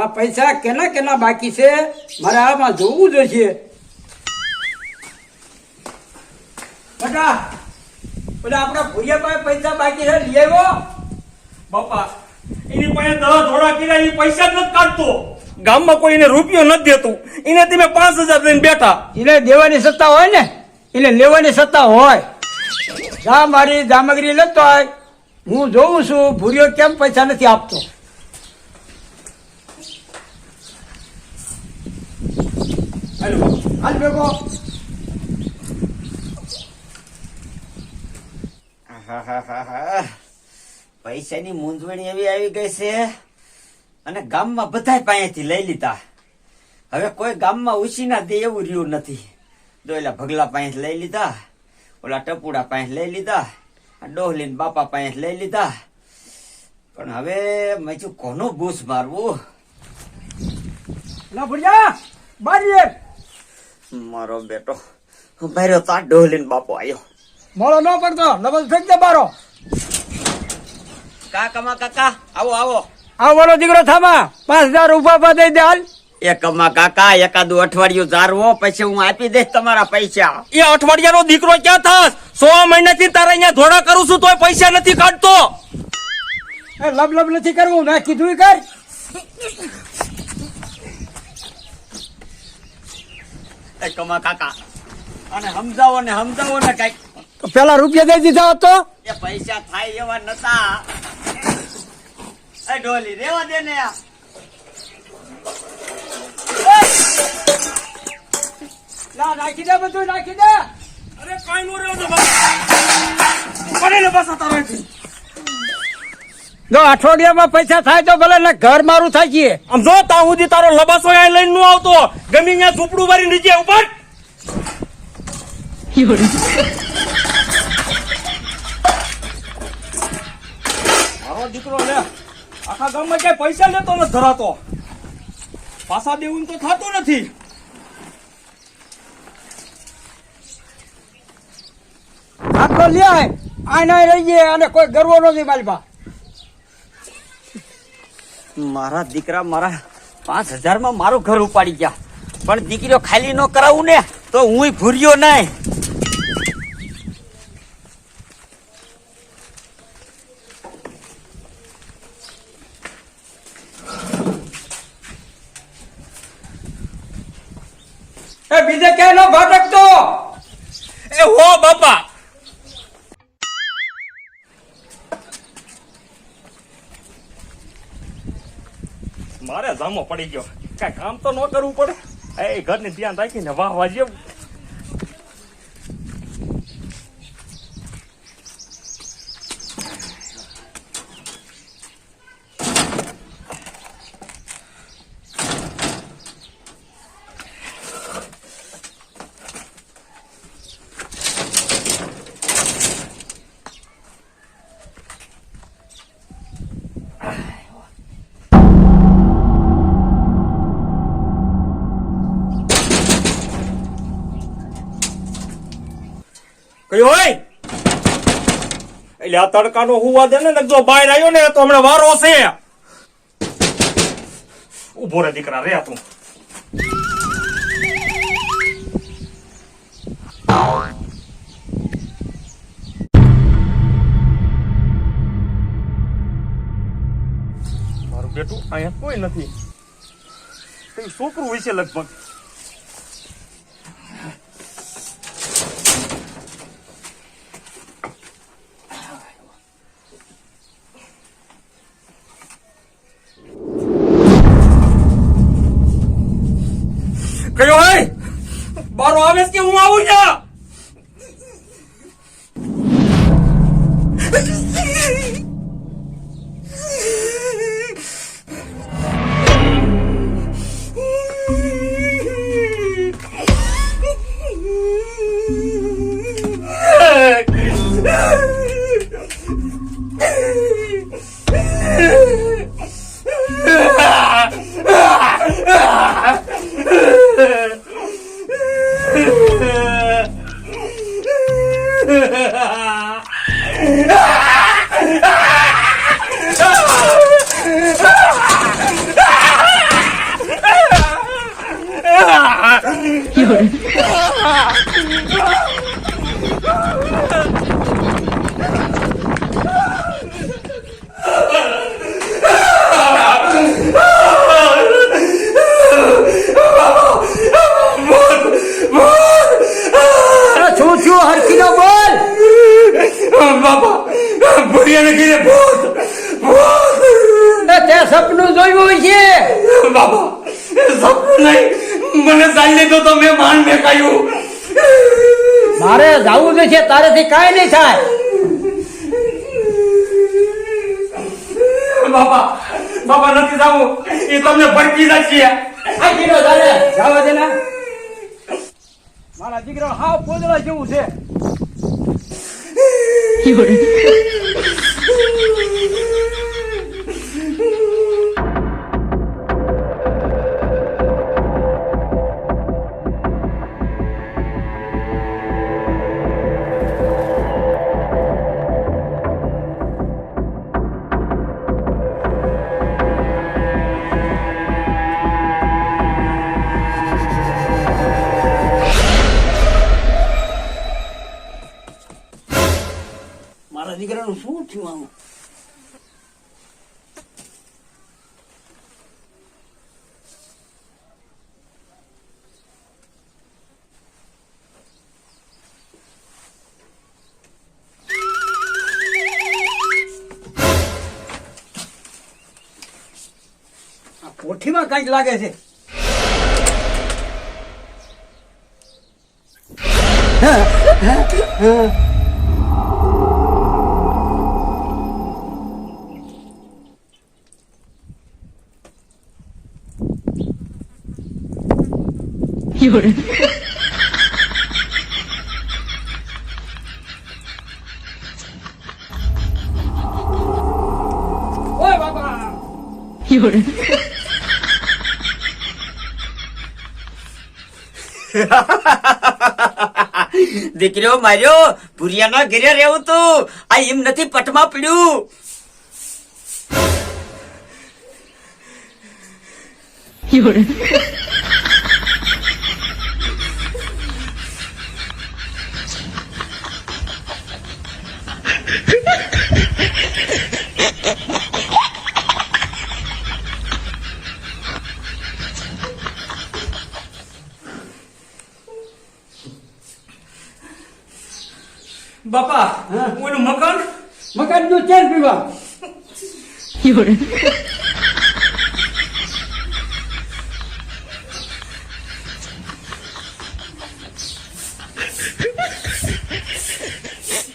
આ પૈસા કેના કેના બાકી છે? મારે આમાં જોવું જોઈએ બધા બધા આપણા ભૂરિયા પાસે પૈસા બાકી છે, લઈ આવ્યો? બાપા, એની પાસે દહ ધોળા કર્યા એ પૈસા જ નથી કાઢતો. ગામમાં કોઈ એને રૂપિયો નથી દેતું. એને તમે પાંચ હજાર દઈને બેઠા. એને દેવાની સત્તા હોય ને? એને લેવાની સત્તા હોય. જા મારી સામગ્રી લેતો હોય હું જોઉં છું ભૂરિયો કેમ પૈસા નથી આપતો હાલો હાલ ભેગો પૈસાની મૂંઝવણી એવી આવી ગઈ છે. અને ગામમાં બધા પાસેથી લઈ લીધા. હવે કોઈ ગામમાં ઉછીના દે એવું રહ્યું નથી. જો એલા ભગલા પાસે લઈ લીધા ઓલા ટપુડા પાસે લઈ લીધા ડોહલીન બાપા પાસે લઈ લીધા. પણ હવે મેં કોનો બૂસ મારવું? ના ભૂરિયા બારી મારો બેટો. ભાઈ તા ડોલીન બાપો આવ્યો મોળો ન પડતો લબલ ફેંક દે બારો કાકામાં કાકા? આવો આવો. આવો વાળો દીકરો થામા પાંચ હજાર ઊભા ઊભા દઈ દે હાલ. એકમાં કાકા એકાદું અઠવાડિયું જારવો પછી હું આપી દઈશ તમારા પૈસા. એ અઠવાડિયાનો દીકરો ક્યાં થાસ સો મહિનાથી તારે અહીંયા ધોળા કરું છું તોય પૈસા નથી કાઢતો. એ લબ લબ નથી કરવું મેં કીધું કર. કાકા. અને સમજાવો ને સમજાવો ને કંઈક. પેલા રૂપિયા દઈ દીધા હતો તો? એ પૈસા થાય એવા નતા. એ ડોલી રેવા દે ને લા નાખી દે બધું નાખી દે. અરે કઈ નો રહ્યો તો પડે ને પાછા તારાથી જો અઠવાડિયામાં પૈસા થાય તો ભલે ને ઘર મારું થાય છે. આમ જો તા સુધી તારો લબાસો અહીં લઈને નું આવતો. ગમી ત્યાં ઝૂંપડું ભરી નીચે ઉપર મારો દીકરો લે આખા ગામમાં ક્યાંય પૈસા લેતો નથી ધરાતો. પાછા દેવું તો થતું નથી. આખો લે આ ના રહી જાય અને કોઈ ગરવો નથી મારી પા મારા દીકરા મારા પાંચ હજારમાં મારું ઘર ઉપાડી ગયા. પણ દીકરીઓ ખાલી ન કરાવું ને તો હું ભૂર્યો નહીં. બીજે ક્યાંય ન ભટકતો એ હો બાપા મારે જામો પડી ગયો. કઈ કામ તો ન કરવું પડે. એ ઘરની ધ્યાન રાખીને વાહ વાહ કયો હોય? એટલે આ તડકાનો હુવા દે ને જો બહાર આવ્યો ને, તો હમણાં વારો છે. ઊભો રે દીકરા, રે તું. મારું બેટું અહીંયા કોઈ નથી. કઈ છોકરું હોય છે લગભગ કયો હે છે કે હું આવું 有人。જોયું છે બાપા સપનું નહીં. મને ચાલી તો તો મેં માન કહ્યું મારે જાવું જ છે તારેથી કાંઈ નહીં થાય. બાપા બાપા નથી જાવું. એ તમને ભડકી કીધો તારે જાવા દે ને. મારા દીકરા હાવ પોદળા જેવું છે. મારા દીકરાનું શું થયું આનું આ કોઠીમાં કંઈક લાગે છે. ઓય બાબા દીકરીઓ માર્યો ભૂરિયાના ઘરે રહેવું તું. આ એમ નથી પટમાં પડ્યું. બાપા ઓલું મકાન મકાન? નું ચેન પીવા.